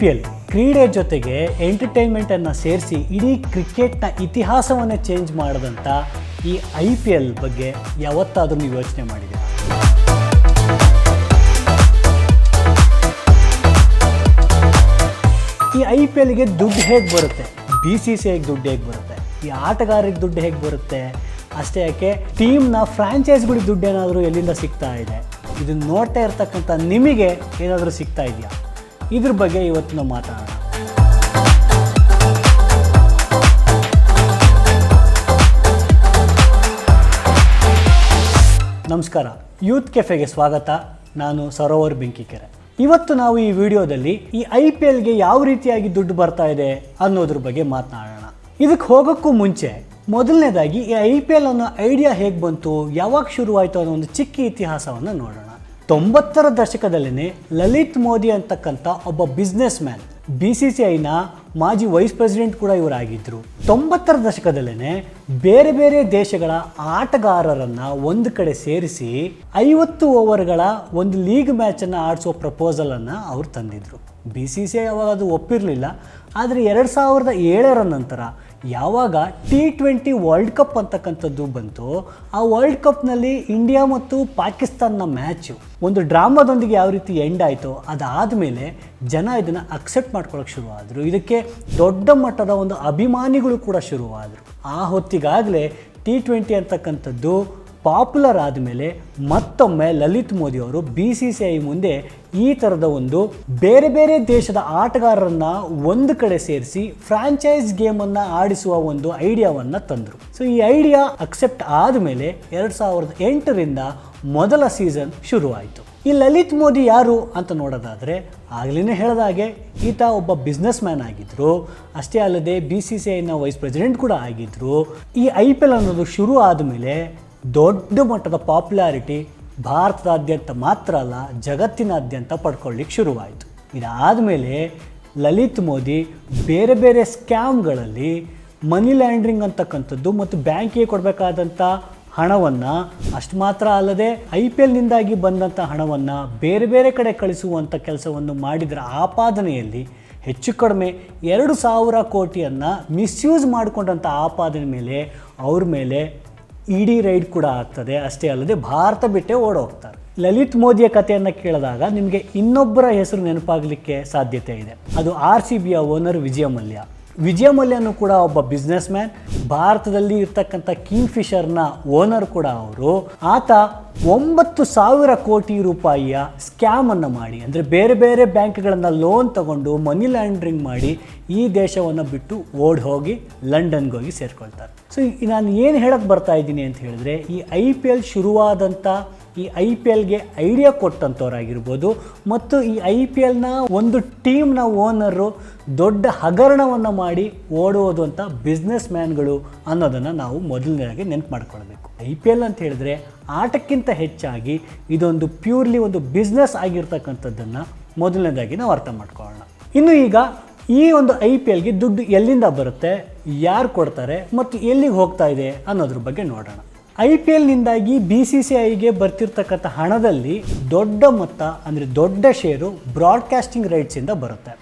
P L ಕ್ರೀಡೆ ಜೊತೆಗೆ ಎಂಟರ್ಟೈನ್ಮೆಂಟನ್ನು ಸೇರಿಸಿ ಇಡೀ ಕ್ರಿಕೆಟ್ನ ಇತಿಹಾಸವನ್ನೇ ಚೇಂಜ್ ಮಾಡಿದಂಥ ಈ ಐ ಪಿ ಎಲ್ ಬಗ್ಗೆ ಯಾವತ್ತಾದರೂ ನೀವು ಯೋಚನೆ ಮಾಡಿದ್ದೀರಾ? ಈ ಐ ಪಿ ಎಲ್ಗೆ ದುಡ್ಡು ಹೇಗೆ ಬರುತ್ತೆ? ಬಿ ಸಿ ಸಿ ಐಗೆ ದುಡ್ಡು ಹೇಗೆ ಬರುತ್ತೆ? ಈ ಆಟಗಾರರಿಗೆ ದುಡ್ಡು ಹೇಗೆ ಬರುತ್ತೆ? ಅಷ್ಟೇ ಯಾಕೆ ಟೀಮ್ನ ಫ್ರಾಂಚೈಸ್ಗಳಿಗೆ ದುಡ್ಡು ಏನಾದರೂ ಎಲ್ಲಿಂದ ಸಿಗ್ತಾ ಇದೆ? ಇದನ್ನು ನೋಡ್ತಾ ಇರ್ತಕ್ಕಂಥ ನಿಮಗೆ ಏನಾದರೂ ಸಿಗ್ತಾ ಇದೆಯಾ? ಇದ್ರ ಬಗ್ಗೆ ಇವತ್ತು ನಾವು ಮಾತಾಡೋಣ ನಮಸ್ಕಾರ. ಯೂತ್ ಕೆಫೆಗೆ ಸ್ವಾಗತ. ನಾನು ಸರೋವರ್ ಬೆಂಕಿಕೆರೆ. ಇವತ್ತು ನಾವು ಈ ವಿಡಿಯೋದಲ್ಲಿ ಈ ಐ ಪಿ ಎಲ್ಗೆ ಯಾವ ರೀತಿಯಾಗಿ ದುಡ್ಡು ಬರ್ತಾ ಇದೆ ಅನ್ನೋದ್ರ ಬಗ್ಗೆ ಮಾತನಾಡೋಣ. ಇದಕ್ಕೆ ಹೋಗೋಕ್ಕೂ ಮುಂಚೆ ಮೊದಲನೇದಾಗಿ ಈ ಐ ಪಿ ಎಲ್ ಅನ್ನೋ ಐಡಿಯಾ ಹೇಗೆ ಬಂತು, ಯಾವಾಗ ಶುರುವಾಯಿತು ಅನ್ನೋ ಒಂದು ಚಿಕ್ಕ ಇತಿಹಾಸವನ್ನು ನೋಡೋಣ. ತೊಂಬತ್ತರ ದಶಕದಲ್ಲೇ ಲಲಿತ್ ಮೋದಿ ಅಂತಕ್ಕಂಥ ಒಬ್ಬ businessman B C C ಐನ ಮಾಜಿ ವೈಸ್ ಪ್ರೆಸಿಡೆಂಟ್ ಕೂಡ ಇವರಾಗಿದ್ದರು ತೊಂಬತ್ತರ ದಶಕದಲ್ಲೇ ಬೇರೆ ಬೇರೆ ದೇಶಗಳ ಆಟಗಾರರನ್ನು ಒಂದು ಕಡೆ ಸೇರಿಸಿ ಐವತ್ತು ಓವರ್ಗಳ ಒಂದು ಲೀಗ್ ಮ್ಯಾಚನ್ನು ಆಡಿಸೋ ಪ್ರಪೋಸಲನ್ನು ಅವರು ತಂದಿದ್ದರು ಬಿ ಸಿ ಸಿ ಐ ಅವಾಗ ಅದು ಒಪ್ಪಿರಲಿಲ್ಲ, ಆದರೆ ಎರಡು ಸಾವಿರದ ಏಳರ ನಂತರ ಯಾವಾಗ ಟಿ ಟ್ವೆಂಟಿ ವರ್ಲ್ಡ್ ಕಪ್ ಅಂತಕ್ಕಂಥದ್ದು ಬಂತು, ಆ ವರ್ಲ್ಡ್ ಕಪ್ನಲ್ಲಿ ಇಂಡಿಯಾ ಮತ್ತು ಪಾಕಿಸ್ತಾನ್ನ ಮ್ಯಾಚು ಒಂದು ಡ್ರಾಮಾದೊಂದಿಗೆ ಯಾವ ರೀತಿ ಎಂಡ್ ಆಯಿತು, ಅದಾದಮೇಲೆ ಜನ ಇದನ್ನು ಅಕ್ಸೆಪ್ಟ್ ಮಾಡ್ಕೊಳ್ಳೋಕೆ ಶುರುವಾದರು. ಇದಕ್ಕೆ ದೊಡ್ಡ ಮಟ್ಟದ ಒಂದು ಅಭಿಮಾನಿಗಳು ಕೂಡ ಶುರುವಾದರು. ಆ ಹೊತ್ತಿಗಾಗಲೇ ಟಿ ಟ್ವೆಂಟಿ ಅಂತಕ್ಕಂಥದ್ದು ಪಾಪ್ಯುಲರ್ ಆದಮೇಲೆ ಮತ್ತೊಮ್ಮೆ ಲಲಿತ್ ಮೋದಿ ಅವರು ಬಿ ಸಿ ಸಿ ಐ ಮುಂದೆ ಈ ಥರದ ಒಂದು ಬೇರೆ ಬೇರೆ ದೇಶದ ಆಟಗಾರರನ್ನ ಒಂದು ಕಡೆ ಸೇರಿಸಿ ಫ್ರಾಂಚೈಸ್ ಗೇಮನ್ನು ಆಡಿಸುವ ಒಂದು ಐಡಿಯಾವನ್ನು ತಂದರು. ಸೊ ಈ ಐಡಿಯಾ ಅಕ್ಸೆಪ್ಟ್ ಆದಮೇಲೆ ಎರಡು ಸಾವಿರದ ಎಂಟರಿಂದ ಮೊದಲ ಸೀಸನ್ ಶುರುವಾಯಿತು. ಈ ಲಲಿತ್ ಮೋದಿ ಯಾರು ಅಂತ ನೋಡೋದಾದರೆ ಆಗಲೇ ಹೇಳಿದ ಹಾಗೆ ಈತ ಒಬ್ಬ ಬಿಸ್ನೆಸ್ ಮ್ಯಾನ್ ಆಗಿದ್ರು. ಅಷ್ಟೇ ಅಲ್ಲದೆ ಬಿ ಸಿ ಸಿ ಐನ ವೈಸ್ ಪ್ರೆಸಿಡೆಂಟ್ ಕೂಡ ಆಗಿದ್ದರು ಈ ಐ ಪಿ ಎಲ್ ಅನ್ನೋದು ಶುರು ಆದಮೇಲೆ ದೊಡ್ಡ ಮಟ್ಟದ ಪಾಪ್ಯುಲಾರಿಟಿ ಭಾರತದಾದ್ಯಂತ ಮಾತ್ರ ಅಲ್ಲ, ಜಗತ್ತಿನಾದ್ಯಂತ ಪಡ್ಕೊಳ್ಳಿಕ್ಕೆ ಶುರುವಾಯಿತು. ಇದಾದ ಮೇಲೆ ಲಲಿತ್ ಮೋದಿ ಬೇರೆ ಬೇರೆ ಸ್ಕ್ಯಾಮ್ಗಳಲ್ಲಿ ಮನಿ ಲ್ಯಾಂಡ್ರಿಂಗ್ ಅಂತಕ್ಕಂಥದ್ದು ಮತ್ತು ಬ್ಯಾಂಕಿಗೆ ಕೊಡಬೇಕಾದಂಥ ಹಣವನ್ನು ಅಷ್ಟು ಮಾತ್ರ ಅಲ್ಲದೆ ಐ ಪಿ ಎಲ್ನಿಂದಾಗಿ ಬಂದಂಥ ಹಣವನ್ನು ಬೇರೆ ಬೇರೆ ಕಡೆ ಕಳಿಸುವಂಥ ಕೆಲಸವನ್ನು ಮಾಡಿದರ ಆಪಾದನೆಯಲ್ಲಿ ಹೆಚ್ಚು ಕಡಿಮೆ ಎರಡು ಸಾವಿರ ಕೋಟಿಯನ್ನು ಮಿಸ್ಯೂಸ್ ಮಾಡಿಕೊಂಡಂಥ ಆಪಾದನೆ ಮೇಲೆ ಅವ್ರ ಮೇಲೆ ಇಡಿ ರೈಡ್ ಕೂಡ ಆಗ್ತದೆ. ಅಷ್ಟೇ ಅಲ್ಲದೆ ಭಾರತ ಬಿಟ್ಟೆ ಓಡೋಗ್ತಾರೆ. ಲಲಿತ್ ಮೋದಿಯ ಕಥೆಯನ್ನು ಕೇಳಿದಾಗ ನಿಮಗೆ ಇನ್ನೊಬ್ಬರ ಹೆಸರು ನೆನಪಾಗಲಿಕ್ಕೆ ಸಾಧ್ಯತೆ ಇದೆ. ಅದು ಆರ್ ಸಿ ಬಿಯ ಓನರ್ ವಿಜಯ ಮಲ್ಯ ವಿಜಯ ಮಲ್ಯನು ಕೂಡ ಒಬ್ಬ ಬಿಸ್ನೆಸ್ ಮ್ಯಾನ್ ಭಾರತದಲ್ಲಿ ಇರ್ತಕ್ಕಂಥ ಕಿಂಗ್ ಫಿಶರ್ನ ಓನರ್ ಕೂಡ ಅವರು. ಆತ ಒಂಬತ್ತು ಸಾವಿರ ಕೋಟಿ ರೂಪಾಯಿಯ ಸ್ಕ್ಯಾಮನ್ನು ಮಾಡಿ, ಅಂದರೆ ಬೇರೆ ಬೇರೆ ಬ್ಯಾಂಕ್ಗಳನ್ನು ಲೋನ್ ತಗೊಂಡು ಮನಿ ಲ್ಯಾಂಡ್ರಿಂಗ್ ಮಾಡಿ ಈ ದೇಶವನ್ನು ಬಿಟ್ಟು ಓಡ್ ಹೋಗಿ ಲಂಡನ್ಗೆ ಹೋಗಿ ಸೇರ್ಕೊಳ್ತಾರೆ. ಸೊ ನಾನು ಏನು ಹೇಳಕ್ಕೆ ಬರ್ತಾ ಇದ್ದೀನಿ ಅಂತ ಹೇಳಿದ್ರೆ, ಈ ಐ ಪಿ ಎಲ್ ಶುರುವಾದಂಥ ಈ ಐ ಪಿ ಎಲ್ಗೆ ಐಡಿಯಾ ಕೊಟ್ಟಂಥವ್ರಾಗಿರ್ಬೋದು ಮತ್ತು ಈ ಐ ಪಿ ಎಲ್ನ ಒಂದು ಟೀಮ್ನ ಓನರು ದೊಡ್ಡ ಹಗರಣವನ್ನು ಮಾಡಿ ಓಡುವುದು ಅಂತ ಬಿಸ್ನೆಸ್ ಮ್ಯಾನ್ಗಳು ಅನ್ನೋದನ್ನು ನಾವು ಮೊದಲನೇದಾಗಿ ನೆನಪು ಮಾಡ್ಕೊಳ್ಬೇಕು. ಐ ಪಿ ಎಲ್ ಅಂತ ಹೇಳಿದ್ರೆ ಆಟಕ್ಕಿಂತ ಹೆಚ್ಚಾಗಿ ಇದೊಂದು ಪ್ಯೂರ್ಲಿ ಒಂದು ಬಿಸ್ನೆಸ್ ಆಗಿರ್ತಕ್ಕಂಥದ್ದನ್ನು ಮೊದಲನೇದಾಗಿ ನಾವು ಅರ್ಥ ಮಾಡ್ಕೊಳ್ಳೋಣ. ಇನ್ನು ಈಗ ಈ ಒಂದು ಐ ಪಿ ಎಲ್ಗೆ ದುಡ್ಡು ಎಲ್ಲಿಂದ ಬರುತ್ತೆ, ಯಾರು ಕೊಡ್ತಾರೆ ಮತ್ತು ಎಲ್ಲಿಗೆ ಹೋಗ್ತಾ ಇದೆ ಅನ್ನೋದ್ರ ಬಗ್ಗೆ ನೋಡೋಣ. ಐ ಪಿ ಎಲ್ನಿಂದಾಗಿ ಬಿ ಸಿ ಸಿ ಐಗೆ ಬರ್ತಿರ್ತಕ್ಕಂಥ ಹಣದಲ್ಲಿ ದೊಡ್ಡ ಮೊತ್ತ, ಅಂದರೆ ದೊಡ್ಡ ಶೇರು ಬ್ರಾಡ್ಕಾಸ್ಟಿಂಗ್ ರೈಟ್ಸಿಂದ ಬರುತ್ತೆ.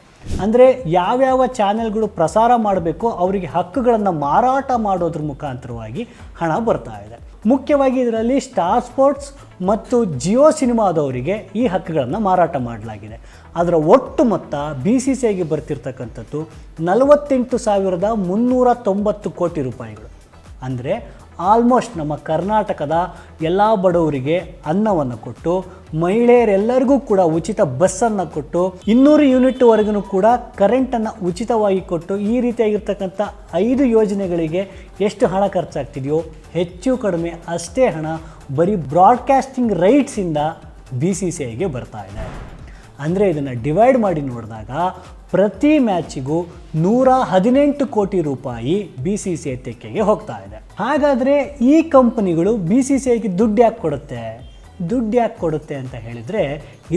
ಅಂದರೆ ಯಾವ್ಯಾವ ಚಾನೆಲ್ಗಳು ಪ್ರಸಾರ ಮಾಡಬೇಕು ಅವರಿಗೆ ಹಕ್ಕುಗಳನ್ನು ಮಾರಾಟ ಮಾಡೋದ್ರ ಮುಖಾಂತರವಾಗಿ ಹಣ ಬರ್ತಾ ಇದೆ. ಮುಖ್ಯವಾಗಿ ಇದರಲ್ಲಿ ಸ್ಟಾರ್ ಸ್ಪೋರ್ಟ್ಸ್ ಮತ್ತು ಜಿಯೋ ಸಿನಿಮಾದವರಿಗೆ ಈ ಹಕ್ಕುಗಳನ್ನು ಮಾರಾಟ ಮಾಡಲಾಗಿದೆ. ಅದರ ಒಟ್ಟು ಮೊತ್ತ ಬಿ ಸಿ ಸಿ ಐಗೆ ಬರ್ತಿರ್ತಕ್ಕಂಥದ್ದು ನಲವತ್ತೆಂಟು ಸಾವಿರದ ಮುನ್ನೂರ ತೊಂಬತ್ತು ಕೋಟಿ ರೂಪಾಯಿಗಳು. ಅಂದರೆ ಆಲ್ಮೋಸ್ಟ್ ನಮ್ಮ ಕರ್ನಾಟಕದ ಎಲ್ಲ ಬಡವರಿಗೆ ಅನ್ನವನ್ನು ಕೊಟ್ಟು, ಮಹಿಳೆಯರೆಲ್ಲರಿಗೂ ಕೂಡ ಉಚಿತ ಬಸ್ಸನ್ನು ಕೊಟ್ಟು, ಇನ್ನೂರು ಯೂನಿಟ್ವರೆಗೂ ಕೂಡ ಕರೆಂಟನ್ನು ಉಚಿತವಾಗಿ ಕೊಟ್ಟು ಈ ರೀತಿಯಾಗಿರ್ತಕ್ಕಂಥ ಐದು ಯೋಜನೆಗಳಿಗೆ ಎಷ್ಟು ಹಣ ಖರ್ಚಾಗ್ತಿದೆಯೋ ಹೆಚ್ಚು ಕಡಿಮೆ ಅಷ್ಟೇ ಹಣ ಬರೀ ಬ್ರಾಡ್ಕಾಸ್ಟಿಂಗ್ ರೈಟ್ಸಿಂದ ಬಿ ಸಿ ಸಿ ಐಗೆ ಬರ್ತಾ ಇದೆ. ಅಂದರೆ ಇದನ್ನು ಡಿವೈಡ್ ಮಾಡಿ ನೋಡಿದಾಗ ಪ್ರತಿ ಮ್ಯಾಚಿಗೂ ನೂರ ಹದಿನೆಂಟು ಕೋಟಿ ರೂಪಾಯಿ ಬಿ ಸಿ ಸಿ ಐ ತೆಕ್ಕೆಗೆ ಹೋಗ್ತಾ ಇದೆ. ಹಾಗಾದರೆ ಈ ಕಂಪನಿಗಳು ಬಿ ಸಿ ಸಿ ಐಗೆ ದುಡ್ಡು ಯಾಕೆ ಕೊಡುತ್ತೆ? ದುಡ್ಡು ಯಾಕೆ ಕೊಡುತ್ತೆ ಅಂತ ಹೇಳಿದರೆ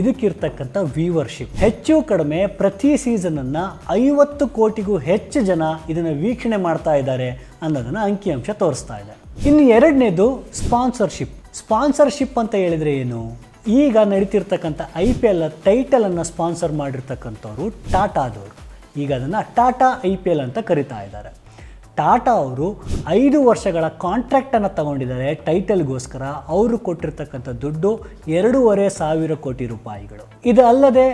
ಇದಕ್ಕಿರ್ತಕ್ಕಂಥ ವೀವರ್ಶಿಪ್ ಹೆಚ್ಚು ಕಡಿಮೆ ಪ್ರತಿ ಸೀಸನನ್ನು ಐವತ್ತು ಕೋಟಿಗೂ ಹೆಚ್ಚು ಜನ ಇದನ್ನು ವೀಕ್ಷಣೆ ಮಾಡ್ತಾ ಇದ್ದಾರೆ ಅನ್ನೋದನ್ನು ಅಂಕಿಅಂಶ ತೋರಿಸ್ತಾ ಇದೆ. ಇನ್ನು ಎರಡನೇದು ಸ್ಪಾನ್ಸರ್ಶಿಪ್ ಸ್ಪಾನ್ಸರ್ಶಿಪ್ ಅಂತ ಹೇಳಿದರೆ ಏನು? ಈಗ ನಡೀತಿರ್ತಕ್ಕಂಥ ಐ ಪಿ ಎಲ್ ಟೈಟಲನ್ನು ಸ್ಪಾನ್ಸರ್ ಮಾಡಿರ್ತಕ್ಕಂಥವ್ರು ಟಾಟಾದವರು ಈಗ ಅದನ್ನು ಟಾಟಾ ಐ ಪಿ ಎಲ್ ಅಂತ ಕರಿತಾ ಇದ್ದಾರೆ. ಟಾಟಾ ಅವರು ಐದು ವರ್ಷಗಳ ಕಾಂಟ್ರಾಕ್ಟನ್ನು ತಗೊಂಡಿದ್ದಾರೆ ಟೈಟಲ್ಗೋಸ್ಕರ ಅವರು ಕೊಟ್ಟಿರ್ತಕ್ಕಂಥ ದುಡ್ಡು ಎರಡೂವರೆ ಸಾವಿರ ಕೋಟಿ ರೂಪಾಯಿಗಳು. ಇದಲ್ಲದೆ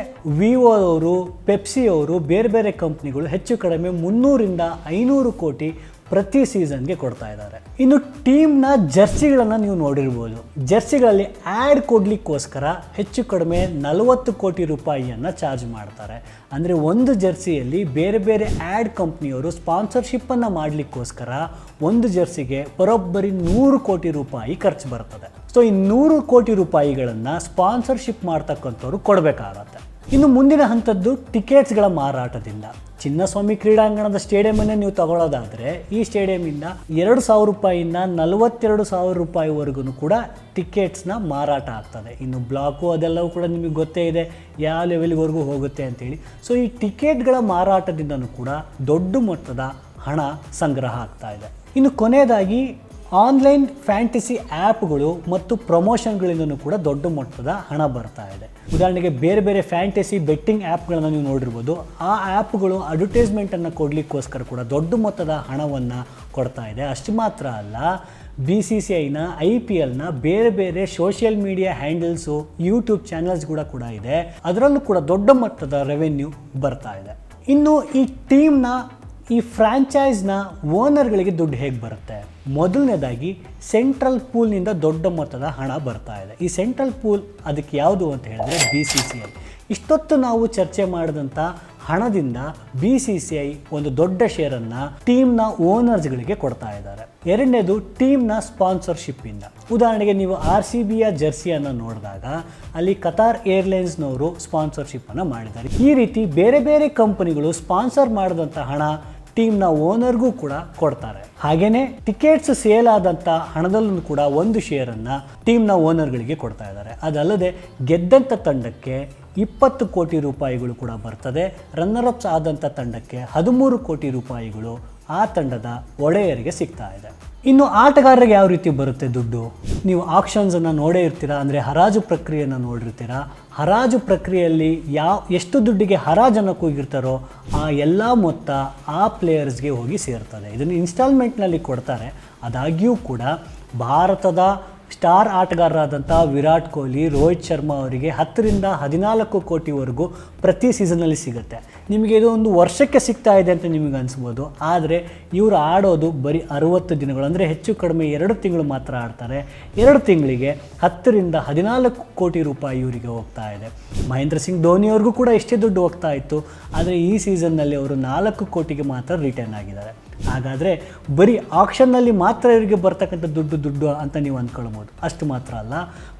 ಪೆಪ್ಸಿ ಅವರು, ಬೇರೆ ಬೇರೆ ಕಂಪ್ನಿಗಳು ಹೆಚ್ಚು ಕಡಿಮೆ ಮುನ್ನೂರಿಂದ ಐನೂರು ಕೋಟಿ ಪ್ರತಿ ಸೀಸನ್ಗೆ ಕೊಡ್ತಾ ಇದ್ದಾರೆ. ಇನ್ನು ಟೀಮ್ನ ಜರ್ಸಿಗಳನ್ನು ನೀವು ನೋಡಿರ್ಬೋದು. ಜರ್ಸಿಗಳಲ್ಲಿ ಆ್ಯಡ್ ಕೊಡಲಿಕ್ಕೋಸ್ಕರ ಹೆಚ್ಚು ಕಡಿಮೆ ನಲವತ್ತು ಕೋಟಿ ರೂಪಾಯಿಯನ್ನು ಚಾರ್ಜ್ ಮಾಡ್ತಾರೆ. ಅಂದರೆ ಒಂದು ಜರ್ಸಿಯಲ್ಲಿ ಬೇರೆ ಬೇರೆ ಆ್ಯಡ್ ಕಂಪ್ನಿಯವರು ಸ್ಪಾನ್ಸರ್ಶಿಪ್ಪನ್ನು ಮಾಡಲಿಕ್ಕೋಸ್ಕರ ಒಂದು ಜರ್ಸಿಗೆ ಬರೋಬ್ಬರಿ ನೂರು ಕೋಟಿ ರೂಪಾಯಿ ಖರ್ಚು ಬರ್ತದೆ. ಸೊ ಈ ನೂರು ಕೋಟಿ ರೂಪಾಯಿಗಳನ್ನು ಸ್ಪಾನ್ಸರ್ಶಿಪ್ ಮಾಡ್ತಕ್ಕಂಥವ್ರು ಕೊಡಬೇಕಾಗತ್ತೆ. ಇನ್ನು ಮುಂದಿನ ಹಂತದ್ದು ಟಿಕೆಟ್ಸ್ಗಳ ಮಾರಾಟದಿಂದ. ಚಿನ್ನಸ್ವಾಮಿ ಕ್ರೀಡಾಂಗಣದ ಸ್ಟೇಡಿಯಮನ್ನೇ ನೀವು ತಗೊಳ್ಳೋದಾದರೆ ಈ ಸ್ಟೇಡಿಯಮಿಂದ ಎರಡು ಸಾವಿರ ರೂಪಾಯಿಯಿಂದ ನಲವತ್ತೆರಡು ಸಾವಿರ ರೂಪಾಯಿವರೆಗೂ ಕೂಡ ಟಿಕೆಟ್ಸ್ನ ಮಾರಾಟ ಆಗ್ತದೆ. ಇನ್ನು ಬ್ಲಾಕು ಅದೆಲ್ಲವೂ ಕೂಡ ನಿಮಗೆ ಗೊತ್ತೇ ಇದೆ, ಯಾವ ಲೆವೆಲ್ವರೆಗೂ ಹೋಗುತ್ತೆ ಅಂತೇಳಿ. ಸೊ, ಈ ಟಿಕೆಟ್ಗಳ ಮಾರಾಟದಿಂದನೂ ಕೂಡ ದೊಡ್ಡ ಮೊತ್ತದ ಹಣ ಸಂಗ್ರಹ ಆಗ್ತಾ ಇದೆ. ಇನ್ನು ಕೊನೆಯದಾಗಿ ಆನ್ಲೈನ್ ಫ್ಯಾಂಟಸಿ ಆ್ಯಪ್ಗಳು ಮತ್ತು ಪ್ರಮೋಷನ್ಗಳಿಂದನೂ ಕೂಡ ದೊಡ್ಡ ಮೊತ್ತದ ಹಣ ಬರ್ತಾ ಇದೆ. ಉದಾಹರಣೆಗೆ ಬೇರೆ ಬೇರೆ ಫ್ಯಾಂಟಸಿ ಬೆಟ್ಟಿಂಗ್ ಆ್ಯಪ್ಗಳನ್ನು ನೀವು ನೋಡಿರ್ಬೋದು. ಆ ಆ್ಯಪ್ಗಳು ಅಡ್ವರ್ಟೈಸ್ಮೆಂಟನ್ನು ಕೊಡಲಿಕ್ಕೋಸ್ಕರ ಕೂಡ ದೊಡ್ಡ ಮೊತ್ತದ ಹಣವನ್ನು ಕೊಡ್ತಾ ಇದೆ. ಅಷ್ಟು ಮಾತ್ರ ಅಲ್ಲ, ಬಿ ಸಿ ಸಿ ಐನ, ಐ ಪಿ ಎಲ್ನ ಬೇರೆ ಬೇರೆ social media handles, YouTube channels ಕೂಡ ಕೂಡ ಇದೆ. ಅದರಲ್ಲೂ ಕೂಡ ದೊಡ್ಡ ಮಟ್ಟದ ರೆವೆನ್ಯೂ ಬರ್ತಾ ಇದೆ. ಇನ್ನು ಈ ಟೀಮ್ನ ಈ ಫ್ರ್ಯಾಂಚೈಸ್ನ ಓನರ್ಗಳಿಗೆ ದುಡ್ಡು ಹೇಗೆ ಬರುತ್ತೆ? ಮೊದಲನೇದಾಗಿ, ಸೆಂಟ್ರಲ್ ಪೂಲ್ನಿಂದ ದೊಡ್ಡ ಮೊತ್ತದ ಹಣ ಬರ್ತಾ ಇದೆ. ಈ ಸೆಂಟ್ರಲ್ ಪೂಲ್ ಅದಕ್ಕೆ ಯಾವುದು ಅಂತ ಹೇಳಿದ್ರೆ ಬಿ ಸಿ ಸಿ ಐ ಇಷ್ಟೊತ್ತು ನಾವು ಚರ್ಚೆ ಮಾಡಿದಂಥ ಹಣದಿಂದ ಬಿ ಸಿ ಸಿ ಐ ಒಂದು ದೊಡ್ಡ ಶೇರನ್ನು ಟೀಮ್ನ ಓನರ್ಸ್ಗಳಿಗೆ ಕೊಡ್ತಾ ಇದ್ದಾರೆ. ಎರಡನೇದು ಟೀಮ್ನ ಸ್ಪಾನ್ಸರ್ಶಿಪ್ಪಿಂದ ಉದಾಹರಣೆಗೆ ನೀವು ಆರ್ ಸಿ ಬಿಯ ಜರ್ಸಿಯನ್ನು ನೋಡಿದಾಗ, ಅಲ್ಲಿ ಕತಾರ್ ಏರ್ಲೈನ್ಸ್ನವರು ಸ್ಪಾನ್ಸರ್ಶಿಪ್ಪನ್ನು ಮಾಡಿದ್ದಾರೆ. ಈ ರೀತಿ ಬೇರೆ ಬೇರೆ ಕಂಪನಿಗಳು ಸ್ಪಾನ್ಸರ್ ಮಾಡಿದಂಥ ಹಣ ಟೀಮ್ನ ಓನರ್ಗೂ ಕೂಡ ಕೊಡ್ತಾರೆ. ಹಾಗೇನೆ ಟಿಕೆಟ್ಸ್ ಸೇಲ್ ಆದಂಥ ಹಣದಲ್ಲೂ ಕೂಡ ಒಂದು ಶೇರನ್ನು ಟೀಮ್ನ ಓನರ್ಗಳಿಗೆ ಕೊಡ್ತಾ ಇದ್ದಾರೆ. ಅದಲ್ಲದೆ ಗೆದ್ದಂಥ ತಂಡಕ್ಕೆ ಇಪ್ಪತ್ತು ಕೋಟಿ ರೂಪಾಯಿಗಳು ಕೂಡ ಬರ್ತದೆ. ರನ್ನರ್ ಅಪ್ಸ್ ಆದಂಥ ತಂಡಕ್ಕೆ ಹದಿಮೂರು ಕೋಟಿ ರೂಪಾಯಿಗಳು ಆ ತಂಡದ ಒಡೆಯರಿಗೆ ಸಿಗ್ತಾ ಇದೆ. ಇನ್ನು ಆಟಗಾರರಿಗೆ ಯಾವ ರೀತಿ ಬರುತ್ತೆ ದುಡ್ಡು? ನೀವು ಆಕ್ಷನ್ಸನ್ನು ನೋಡೇ ಇರ್ತೀರಾ? ಅಂದರೆ ಹರಾಜು ಪ್ರಕ್ರಿಯೆಯನ್ನು ನೋಡಿರ್ತೀರಾ? ಹರಾಜು ಪ್ರಕ್ರಿಯೆಯಲ್ಲಿ ಯಾವ, ಎಷ್ಟು ದುಡ್ಡಿಗೆ ಹರಾಜನ್ನು ಕೂಗಿರ್ತಾರೋ ಆ ಎಲ್ಲ ಮೊತ್ತ ಆ ಪ್ಲೇಯರ್ಸ್ಗೆ ಹೋಗಿ ಸೇರ್ತದೆ. ಇದನ್ನು ಇನ್ಸ್ಟಾಲ್ಮೆಂಟ್ನಲ್ಲಿ ಕೊಡ್ತಾರೆ. ಆದಾಗ್ಯೂ ಕೂಡ ಭಾರತದ ಸ್ಟಾರ್ ಆಟಗಾರರಾದಂಥ ವಿರಾಟ್ ಕೊಹ್ಲಿ, ರೋಹಿತ್ ಶರ್ಮಾ ಅವರಿಗೆ ಹತ್ತರಿಂದ ಹದಿನಾಲ್ಕು ಕೋಟಿವರೆಗೂ ಪ್ರತಿ ಸೀಸನಲ್ಲಿ ಸಿಗುತ್ತೆ. ನಿಮಗೆ ಇದು ಒಂದು ವರ್ಷಕ್ಕೆ ಸಿಗ್ತಾ ಇದೆ ಅಂತ ನಿಮಗೆ ಅನಿಸ್ಬೋದು. ಆದರೆ ಇವರು ಆಡೋದು ಬರೀ ಅರುವತ್ತು ದಿನಗಳು, ಅಂದರೆ ಹೆಚ್ಚು ಕಡಿಮೆ ಎರಡು ತಿಂಗಳು ಮಾತ್ರ ಆಡ್ತಾರೆ. ಎರಡು ತಿಂಗಳಿಗೆ ಹತ್ತರಿಂದ ಹದಿನಾಲ್ಕು ಕೋಟಿ ರೂಪಾಯಿ ಇವರಿಗೆ ಹೋಗ್ತಾ ಇದೆ. ಮಹೇಂದ್ರ ಸಿಂಗ್ ಧೋನಿಯವ್ರಿಗೂ ಕೂಡ ಎಷ್ಟೇ ದುಡ್ಡು ಹೋಗ್ತಾ ಇತ್ತು. ಆದರೆ ಈ ಸೀಸನ್ನಲ್ಲಿ ಅವರು ನಾಲ್ಕು ಕೋಟಿಗೆ ಮಾತ್ರ ರಿಟರ್ನ್ ಆಗಿದ್ದಾರೆ. ಹಾಗಾದರೆ ಬರೀ ಆಕ್ಷನ್ನಲ್ಲಿ ಮಾತ್ರ ಇವರಿಗೆ ಬರ್ತಕ್ಕಂಥ ದುಡ್ಡು ದುಡ್ಡು ಅಂತ ನೀವು ಅಂದ್ಕೊಳ್ಬೋದು ಅಷ್ಟು ಮಾತ್ರ ಅಲ್ಲ,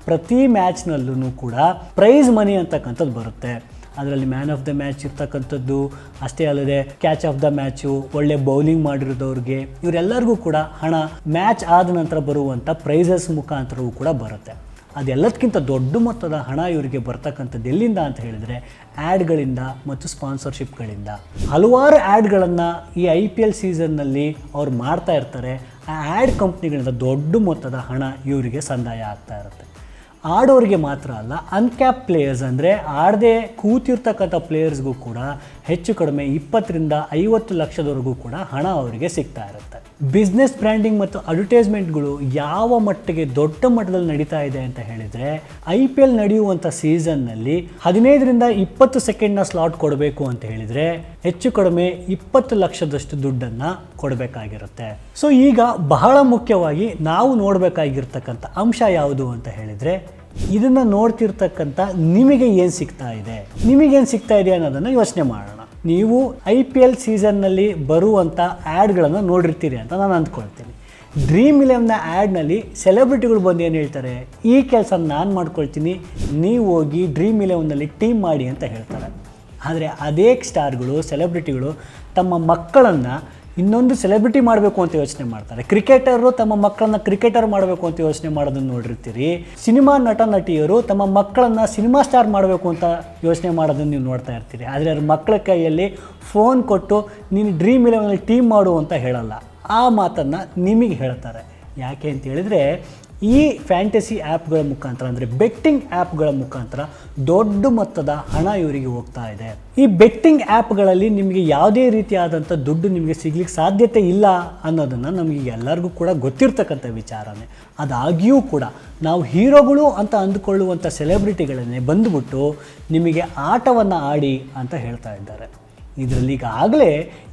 ಪ್ರತಿ ಮ್ಯಾಚ್ನಲ್ಲೂ ಕೂಡ ಪ್ರೈಸ್ ಮನಿ ಅಂತಕ್ಕಂಥದ್ದು ಬರುತ್ತೆ. ಅದರಲ್ಲಿ ಮ್ಯಾನ್ ಆಫ್ ದ ಮ್ಯಾಚ್ ಇರ್ತಕ್ಕಂಥದ್ದು, ಅಷ್ಟೇ ಅಲ್ಲದೆ ಕ್ಯಾಚ್ ಆಫ್ ದ ಮ್ಯಾಚು ಒಳ್ಳೆ ಬೌಲಿಂಗ್ ಮಾಡಿರೋದವ್ರಿಗೆ, ಇವರೆಲ್ಲರಿಗೂ ಕೂಡ ಹಣ ಮ್ಯಾಚ್ ಆದ ನಂತರ ಬರುವಂಥ ಪ್ರೈಸಸ್ ಮುಖಾಂತರವೂ ಕೂಡ ಬರುತ್ತೆ. ಅದೆಲ್ಲದಕ್ಕಿಂತ ದೊಡ್ಡ ಮೊತ್ತದ ಹಣ ಇವರಿಗೆ ಬರ್ತಕ್ಕಂಥದ್ದು ಎಲ್ಲಿಂದ ಅಂತ ಹೇಳಿದರೆ ಆ್ಯಡ್ಗಳಿಂದ ಮತ್ತು ಸ್ಪಾನ್ಸರ್ಶಿಪ್ಗಳಿಂದ. ಹಲವಾರು ಆ್ಯಡ್ಗಳನ್ನು ಈ ಐ ಪಿ ಎಲ್ ಸೀಸನ್ನಲ್ಲಿ ಅವ್ರು ಮಾಡ್ತಾ ಇರ್ತಾರೆ. ಆ ಆ್ಯಡ್ ಕಂಪ್ನಿಗಳಿಂದ ದೊಡ್ಡ ಮೊತ್ತದ ಹಣ ಇವರಿಗೆ ಸಂದಾಯ ಆಗ್ತಾ ಇರುತ್ತೆ. ಆಡೋರಿಗೆ ಮಾತ್ರ ಅಲ್ಲ ಅನ್ಕ್ಯಾಪ್ ಪ್ಲೇಯರ್ಸ್ ಅಂದರೆ ಆಡದೆ ಕೂತಿರ್ತಕ್ಕಂಥ ಪ್ಲೇಯರ್ಸ್ಗೂ ಕೂಡ ಹೆಚ್ಚು ಕಡಿಮೆ ಇಪ್ಪತ್ತರಿಂದ ಐವತ್ತು ಲಕ್ಷದವರೆಗೂ ಕೂಡ ಹಣ ಅವರಿಗೆ ಸಿಗ್ತಾ ಇರುತ್ತೆ. ಬಿಸ್ನೆಸ್ ಬ್ರ್ಯಾಂಡಿಂಗ್ ಮತ್ತು ಅಡ್ವರ್ಟೈಸ್ಮೆಂಟ್ಗಳು ಯಾವ ಮಟ್ಟಿಗೆ ದೊಡ್ಡ ಮಟ್ಟದಲ್ಲಿ ನಡೀತಾ ಇದೆ ಅಂತ ಹೇಳಿದರೆ ಐ ಪಿ ಎಲ್ ನಡೆಯುವಂಥ ಸೀಸನ್ನಲ್ಲಿ ಹದಿನೈದರಿಂದ ಇಪ್ಪತ್ತು ಸೆಕೆಂಡ್ನ ಸ್ಲಾಟ್ ಕೊಡಬೇಕು ಅಂತ ಹೇಳಿದರೆ ಹೆಚ್ಚು ಕಡಿಮೆ ಇಪ್ಪತ್ತು ಲಕ್ಷದಷ್ಟು ದುಡ್ಡನ್ನು ಕೊಡಬೇಕಾಗಿರುತ್ತೆ. ಸೊ ಈಗ ಬಹಳ ಮುಖ್ಯವಾಗಿ ನಾವು ನೋಡಬೇಕಾಗಿರ್ತಕ್ಕಂಥ ಅಂಶ ಯಾವುದು ಅಂತ ಹೇಳಿದರೆ ಇದನ್ನು ನೋಡ್ತಿರ್ತಕ್ಕಂಥ ನಿಮಗೆ ಏನು ಸಿಗ್ತಾ ಇದೆ? ನಿಮಗೇನು ಸಿಗ್ತಾ ಇದೆ ಅನ್ನೋದನ್ನು ಯೋಚನೆ ಮಾಡೋಣ. ನೀವು ಐ ಪಿ ಎಲ್ ಸೀಸನ್ನಲ್ಲಿ ಬರುವಂಥ ಆ್ಯಡ್ಗಳನ್ನು ನೋಡಿರ್ತೀರಿ ಅಂತ ನಾನು ಅಂದ್ಕೊಳ್ತೀನಿ. ಡ್ರೀಮ್ ಇಲೆವನ್ನ ಆ್ಯಡ್ನಲ್ಲಿ ಸೆಲೆಬ್ರಿಟಿಗಳು ಬಂದು ಏನು ಹೇಳ್ತಾರೆ? ಈ ಕೆಲಸ ನಾನು ಮಾಡ್ಕೊಳ್ತೀನಿ, ನೀವು ಹೋಗಿ ಡ್ರೀಮ್ ಇಲೆವನ್ನಲ್ಲಿ ಟೀಮ್ ಮಾಡಿ ಅಂತ ಹೇಳ್ತಾರೆ. ಆದರೆ ಅದೇ ಸ್ಟಾರ್ಗಳು ಸೆಲೆಬ್ರಿಟಿಗಳು ತಮ್ಮ ಮಕ್ಕಳನ್ನು ಇನ್ನೊಂದು ಸೆಲೆಬ್ರಿಟಿ ಮಾಡಬೇಕು ಅಂತ ಯೋಚನೆ ಮಾಡ್ತಾರೆ. ಕ್ರಿಕೆಟರು ತಮ್ಮ ಮಕ್ಕಳನ್ನ ಕ್ರಿಕೆಟರ್ ಮಾಡಬೇಕು ಅಂತ ಯೋಚನೆ ಮಾಡೋದನ್ನು ನೋಡಿರ್ತೀರಿ. ಸಿನಿಮಾ ನಟ, ನಟಿಯರು ತಮ್ಮ ಮಕ್ಕಳನ್ನ ಸಿನಿಮಾ ಸ್ಟಾರ್ ಮಾಡಬೇಕು ಅಂತ ಯೋಚನೆ ಮಾಡೋದನ್ನು ನೀವು ನೋಡ್ತಾ ಇರ್ತೀರಿ. ಆದರೆ ಅವ್ರ ಮಕ್ಕಳ ಕೈಯಲ್ಲಿ ಫೋನ್ ಕೊಟ್ಟು, ನೀನು ಡ್ರೀಮ್ ಇಲೆವನಲ್ಲಿ ಟೀಮ್ ಮಾಡು ಅಂತ ಹೇಳಲ್ಲ. ಆ ಮಾತನ್ನು ನಿಮಗೆ ಹೇಳ್ತಾರೆ. ಯಾಕೆ ಅಂತ ಹೇಳಿದರೆ ಈ ಫ್ಯಾಂಟಸಿ ಆ್ಯಪ್ಗಳ ಮುಖಾಂತರ ಅಂದರೆ ಬೆಟ್ಟಿಂಗ್ ಆ್ಯಪ್ಗಳ ಮುಖಾಂತರ ದೊಡ್ಡ ಮೊತ್ತದ ಹಣ ಇವರಿಗೆ ಹೋಗ್ತಾ ಇದೆ. ಈ ಬೆಟ್ಟಿಂಗ್ ಆ್ಯಪ್ಗಳಲ್ಲಿ ನಿಮಗೆ ಯಾವುದೇ ರೀತಿಯಾದಂಥ ದುಡ್ಡು ನಿಮಗೆ ಸಿಗ್ಲಿಕ್ಕೆ ಸಾಧ್ಯತೆ ಇಲ್ಲ ಅನ್ನೋದನ್ನು ನಮಗೆ ಎಲ್ಲರಿಗೂ ಕೂಡ ಗೊತ್ತಿರ್ತಕ್ಕಂಥ ವಿಚಾರನೇ. ಅದಾಗಿಯೂ ಕೂಡ ನಾವು ಹೀರೋಗಳು ಅಂತ ಅಂದುಕೊಳ್ಳುವಂಥ ಸೆಲೆಬ್ರಿಟಿಗಳನ್ನೇ ಬಂದುಬಿಟ್ಟು ನಿಮಗೆ ಆಟವನ್ನು ಆಡಿ ಅಂತ ಹೇಳ್ತಾ ಇದ್ದಾರೆ. ಇದರಲ್ಲಿ ಈಗಾಗಲೇ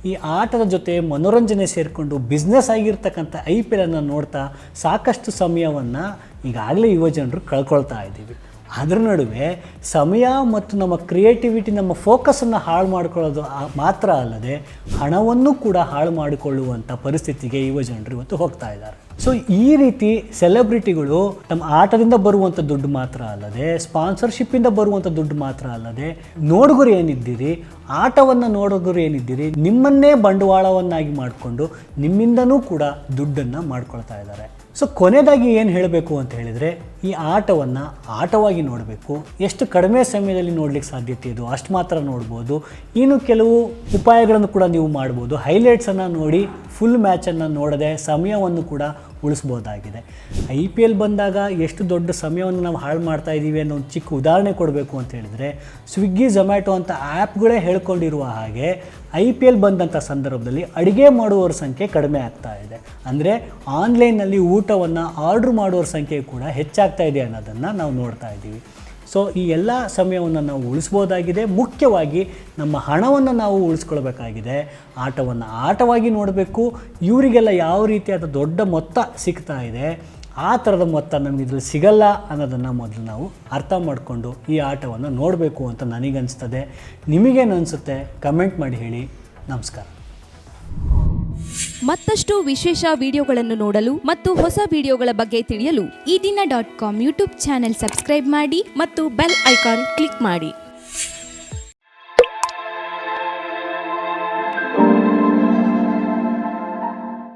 ಈ ಆಟದ ಜೊತೆ ಮನೋರಂಜನೆ ಸೇರಿಕೊಂಡು ಬಿಸ್ನೆಸ್ ಆಗಿರ್ತಕ್ಕಂಥ ಐ ಪಿ ಎಲನ್ನು ನೋಡ್ತಾ ಸಾಕಷ್ಟು ಸಮಯವನ್ನು ಈಗಾಗಲೇ ಯುವಜನರು ಕಳ್ಕೊಳ್ತಾ ಇದ್ದೀವಿ. ಅದರ ನಡುವೆ ಸಮಯ ಮತ್ತು ನಮ್ಮ ಕ್ರಿಯೇಟಿವಿಟಿ ನಮ್ಮ ಫೋಕಸನ್ನು ಹಾಳು ಮಾಡಿಕೊಳ್ಳೋದು ಮಾತ್ರ ಅಲ್ಲದೆ ಹಣವನ್ನು ಕೂಡ ಹಾಳು ಮಾಡಿಕೊಳ್ಳುವಂಥ ಪರಿಸ್ಥಿತಿಗೆ ಯುವಜನರು ಇವತ್ತು ಹೋಗ್ತಾ ಇದ್ದಾರೆ. ಸೊ ಈ ರೀತಿ ಸೆಲೆಬ್ರಿಟಿಗಳು ತಮ್ಮ ಆಟದಿಂದ ಬರುವಂಥ ದುಡ್ಡು ಮಾತ್ರ ಅಲ್ಲದೆ ಸ್ಪಾನ್ಸರ್ಶಿಪ್ಪಿಂದ ಬರುವಂಥ ದುಡ್ಡು ಮಾತ್ರ ಅಲ್ಲದೆ ನೋಡುಗರು ಏನಿದ್ದೀರಿ, ಆಟವನ್ನು ನೋಡುಗರು ಏನಿದ್ದೀರಿ, ನಿಮ್ಮನ್ನೇ ಬಂಡವಾಳವನ್ನಾಗಿ ಮಾಡಿಕೊಂಡು ನಿಮ್ಮಿಂದನೂ ಕೂಡ ದುಡ್ಡನ್ನು ಮಾಡ್ಕೊಳ್ತಾ ಇದ್ದಾರೆ. ಸೊ ಕೊನೆಯದಾಗಿ ಏನು ಹೇಳಬೇಕು ಅಂತ ಹೇಳಿದರೆ, ಈ ಆಟವನ್ನು ಆಟವಾಗಿ ನೋಡಬೇಕು. ಎಷ್ಟು ಕಡಿಮೆ ಸಮಯದಲ್ಲಿ ನೋಡಲಿಕ್ಕೆ ಸಾಧ್ಯತೆ ಇದು? ಅಷ್ಟು ಮಾತ್ರ ನೋಡ್ಬೋದು. ಇನ್ನು ಕೆಲವು ಉಪಾಯಗಳನ್ನು ಕೂಡ ನೀವು ಮಾಡ್ಬೋದು. ಹೈಲೈಟ್ಸನ್ನು ನೋಡಿ ಫುಲ್ ಮ್ಯಾಚನ್ನು ನೋಡದೆ ಸಮಯವನ್ನು ಕೂಡ ಉಳಿಸ್ಬೋದಾಗಿದೆ. ಐ ಪಿ ಎಲ್ ಬಂದಾಗ ಎಷ್ಟು ದೊಡ್ಡ ಸಮಯವನ್ನು ನಾವು ಹಾಳು ಮಾಡ್ತಾ ಇದ್ದೀವಿ ಅನ್ನೋ ಒಂದು ಚಿಕ್ಕ ಉದಾಹರಣೆ ಕೊಡಬೇಕು ಅಂತ ಹೇಳಿದರೆ ಸ್ವಿಗ್ಗಿ ಝೊಮ್ಯಾಟೊ ಅಂತ ಆ್ಯಪ್ಗಳೇ ಹೇಳ್ಕೊಂಡಿರುವ ಹಾಗೆ ಐ ಪಿ ಎಲ್ ಬಂದಂಥ ಸಂದರ್ಭದಲ್ಲಿ ಅಡುಗೆ ಮಾಡುವವರ ಸಂಖ್ಯೆ ಕಡಿಮೆ ಆಗ್ತಾ ಇದೆ. ಅಂದರೆ ಆನ್ಲೈನಲ್ಲಿ ಊಟವನ್ನು ಆರ್ಡ್ರ್ ಮಾಡುವವರ ಸಂಖ್ಯೆ ಕೂಡ ಹೆಚ್ಚಾಗ್ತಾ ಇದೆ ಅನ್ನೋದನ್ನು ನಾವು ನೋಡ್ತಾ ಇದ್ದೀವಿ. ಸೊ, ಈ ಎಲ್ಲ ಸಮಯವನ್ನು ನಾವು ಉಳಿಸ್ಬೋದಾಗಿದೆ. ಮುಖ್ಯವಾಗಿ ನಮ್ಮ ಹಣವನ್ನು ನಾವು ಉಳಿಸ್ಕೊಳ್ಬೇಕಾಗಿದೆ. ಆಟವನ್ನು ಆಟವಾಗಿ ನೋಡಬೇಕು. ಇವರಿಗೆಲ್ಲ ಯಾವ ರೀತಿಯಾದ ದೊಡ್ಡ ಮೊತ್ತ ಸಿಗ್ತಾ ಇದೆ. ಆ ಥರದ ಮೊತ್ತ ನಮಗೆ ಇದ್ರಲ್ಲಿ ಸಿಗಲ್ಲ ಅನ್ನೋದನ್ನು ಮೊದಲು ನಾವು ಅರ್ಥ ಮಾಡಿಕೊಂಡು ಈ ಆಟವನ್ನು ನೋಡಬೇಕು ಅಂತ ನನಗನ್ನಿಸ್ತದೆ ನಿಮಗೇನು ಅನಿಸುತ್ತೆ? ಕಮೆಂಟ್ ಮಾಡಿ ಹೇಳಿ. ನಮಸ್ಕಾರ. ಮತ್ತಷ್ಟು ವಿಶೇಷ ವಿಡಿಯೋಗಳನ್ನು ನೋಡಲು ಮತ್ತು ಹೊಸ ವಿಡಿಯೋಗಳ ಬಗ್ಗೆ ತಿಳಿಯಲು ಈ ದಿನ dot com YouTube channel subscribe ಮಾಡಿ ಮತ್ತು ಬೆಲ್ ಐಕಾನ್ ಕ್ಲಿಕ್ ಮಾಡಿ.